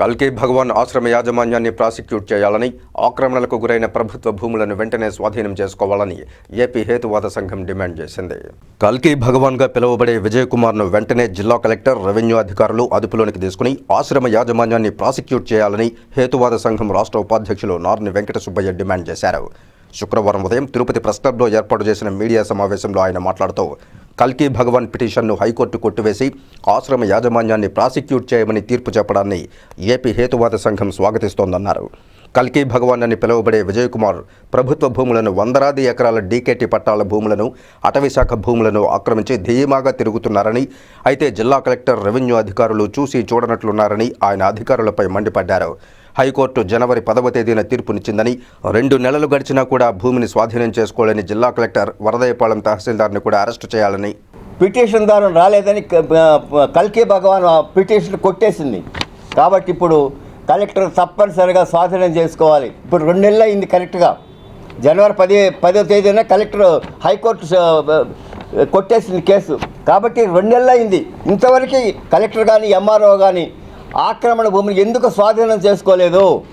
కల్కి భగవాన్ ఆశ్రమ యాజమాన్యాన్ని ప్రాసిక్యూట్ చేయాలని ఆక్రమణలకు గురైన ప్రభుత్వ భూములను వెంటనే స్వాధీనం చేసుకోవాలని ఏపీ హేతువాద సంఘం డిమాండ్ చేసింది. కల్కి భగవాన్గా పిలువబడే విజయ్ కుమార్ను వెంటనే జిల్లా కలెక్టర్ రెవెన్యూ అధికారులు అదుపులోనికి తీసుకుని ఆశ్రమ యాజమాన్యాన్ని ప్రాసిక్యూట్ చేయాలని హేతువాద సంఘం రాష్ట్ర ఉపాధ్యక్షులు నార్ని వెంకట సుబ్బయ్య డిమాండ్ చేశారు. శుక్రవారం ఉదయం తిరుపతి ప్రెస్ క్లబ్లో ఏర్పాటు చేసిన మీడియా సమావేశంలో ఆయన మాట్లాడుతూ కల్కి భగవాన్ పిటిషన్ను హైకోర్టు కొట్టివేసి ఆశ్రమ యాజమాన్యాన్ని ప్రాసిక్యూట్ చేయమని తీర్పు చెప్పడాన్ని ఏపీ హేతువాద సంఘం స్వాగతిస్తోందన్నారు. కల్కి భగవాన్ అని పిలువబడే విజయ్ కుమార్ ప్రభుత్వ భూములను వందలాది ఎకరాల డీకేటీ పట్టాల భూములను అటవీశాఖ భూములను ఆక్రమించి ధీమాగా తిరుగుతున్నారని అయితే జిల్లా కలెక్టర్ రెవెన్యూ అధికారులు చూసి చూడనట్లున్నారని ఆయన అధికారులపై మండిపడ్డారు. హైకోర్టు జనవరి పదవ తేదీన తీర్పునిచ్చిందని రెండు నెలలు గడిచినా కూడా భూమిని స్వాధీనం చేసుకోలేని జిల్లా కలెక్టర్ వరదయపాలెం తహసీల్దార్ని కూడా అరెస్టు చేయాలని. పిటిషన్దారు రాలేదని కల్కి భగవాన్ పిటిషన్ కొట్టేసింది. కాబట్టి ఇప్పుడు కలెక్టర్ తప్పనిసరిగా స్వాధీనం చేసుకోవాలి. ఇప్పుడు రెండు నెలలు అయింది కరెక్ట్గా. జనవరి పది పదో తేదీన కలెక్టర్ హైకోర్టు కొట్టేసింది కేసు. కాబట్టి రెండు నెలలు అయింది. ఇంతవరకు కలెక్టర్ కానీ ఎంఆర్ఓ కానీ ఆక్రమణ భూమిని ఎందుకు స్వాధీనం చేసుకోలేదు?